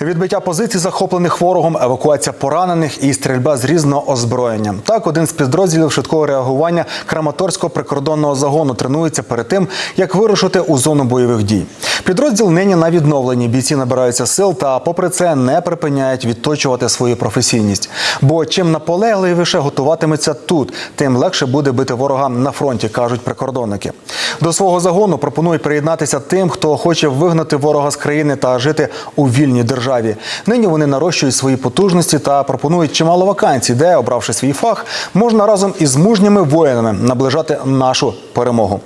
Відбиття позицій, захоплених ворогом, евакуація поранених і стрільба з різного озброєння. Так, один з підрозділів швидкого реагування Краматорського прикордонного загону тренується перед тим, як вирушити у зону бойових дій. Підрозділ нині на відновленні. Бійці набираються сил та, попри це, не припиняють відточувати свою професійність. Бо чим наполегливіше готуватиметься тут, тим легше буде бити ворога на фронті, кажуть прикордонники. До свого загону пропонують приєднатися тим, хто хоче вигнати ворога з країни та жити у вільній державі. Нині вони нарощують свої потужності та пропонують чимало вакансій, де, обравши свій фах, можна разом із мужніми воїнами наближати нашу перемогу.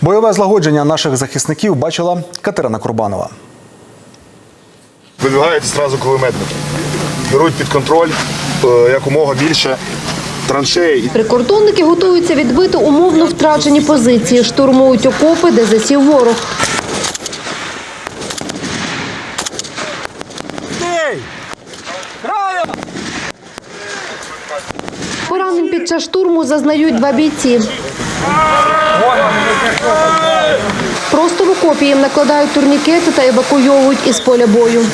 Бойове злагодження наших захисників бачила Катерина Курбанова. Вибігають одразу кулеметники. Беруть під контроль е, якомога більше траншеї. Прикордонники готуються відбити умовно втрачені позиції, штурмують окопи, де засів ворог. Поранень під час штурму зазнають два бійці. Просто в окопі їм накладають турнікети та евакуйовують із поля бою.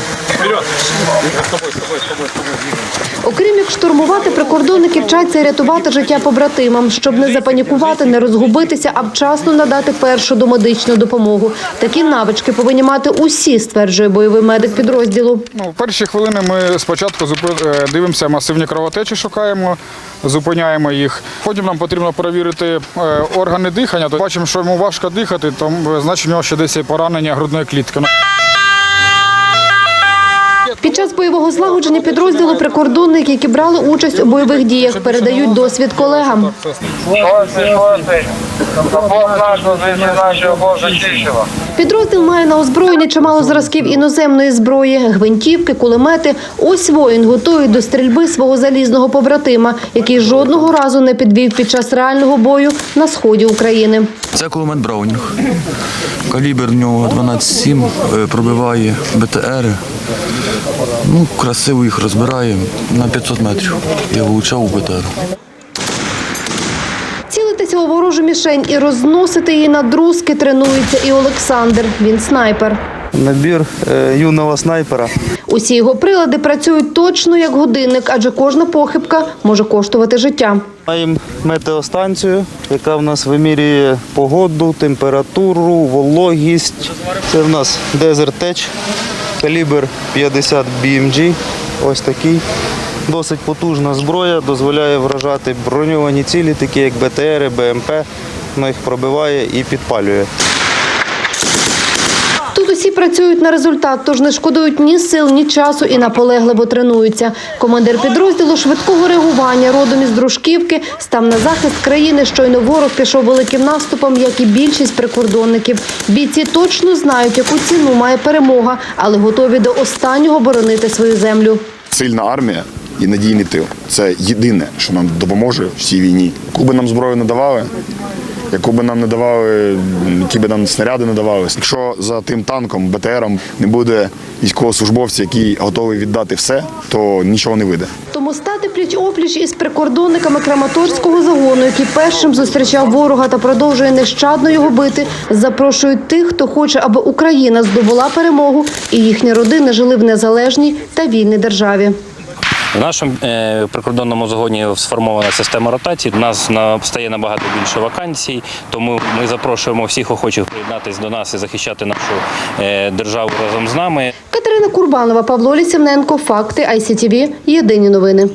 Окрім як штурмувати, прикордонники вчаться рятувати життя побратимам, щоб не запанікувати, не розгубитися, а вчасно надати першу домедичну допомогу. Такі навички повинні мати усі, стверджує бойовий медик підрозділу. Ну, в перші хвилини ми спочатку е, дивимося масивні кровотечі, шукаємо, зупиняємо їх. Потім нам потрібно перевірити е, органи дихання. То бачимо, що йому важко дихати, то е, значить у нього ще десь є поранення грудної клітки. Під час бойового злагодження підрозділу прикордонники, які брали участь у бойових діях, передають досвід колегам. Підрозділ має на озброєнні чимало зразків іноземної зброї, гвинтівки, кулемети. Ось воїн готує до стрільби свого залізного побратима, який жодного разу не підвів під час реального бою на сході України. Це кулемет Браунінг. Калібр в нього 12,7, е, пробиває БТР. Ну, красиво їх розбирає на 500 метрів. Я влучав у БТР. У ворожу мішень і розносити її на друзки тренується і Олександр. Він снайпер. Набір е, юного снайпера. Усі його прилади працюють точно як годинник, адже кожна похибка може коштувати життя. Маємо метеостанцію, яка в нас вимірює погоду, температуру, вологість. Це в нас Desert Tech, калібр 50 BMG. Ось такий. Досить потужна зброя, дозволяє вражати броньовані цілі, такі як БТР, БМП. Вона їх пробиває і підпалює. Тут усі працюють на результат, тож не шкодують ні сил, ні часу і наполегливо тренуються. Командир підрозділу швидкого реагування родом із Дружківки став на захист країни. Щойно ворог пішов великим наступом, як і більшість прикордонників. Бійці точно знають, яку ціну має перемога, але готові до останнього боронити свою землю. Сильна армія і надійний тил. Це єдине, що нам допоможе в цій війні. Яку би нам зброю не давали, яку би нам не давали, які би нам снаряди не давали. Якщо за тим танком, БТРом не буде військовослужбовця, який готовий віддати все, то нічого не вийде. Тому стати пліч-опліч із прикордонниками Краматорського загону, який першим зустрічав ворога та продовжує нещадно його бити, запрошують тих, хто хоче, аби Україна здобула перемогу і їхні родини жили в незалежній та вільній державі. В нашому е, прикордонному загоні сформована система ротації. У нас на, стає набагато більше вакансій, тому ми запрошуємо всіх охочих приєднатися до нас і захищати нашу е, державу разом з нами. Катерина Курбанова, Павло Лісівненко, Факти, ICTV, Єдині новини.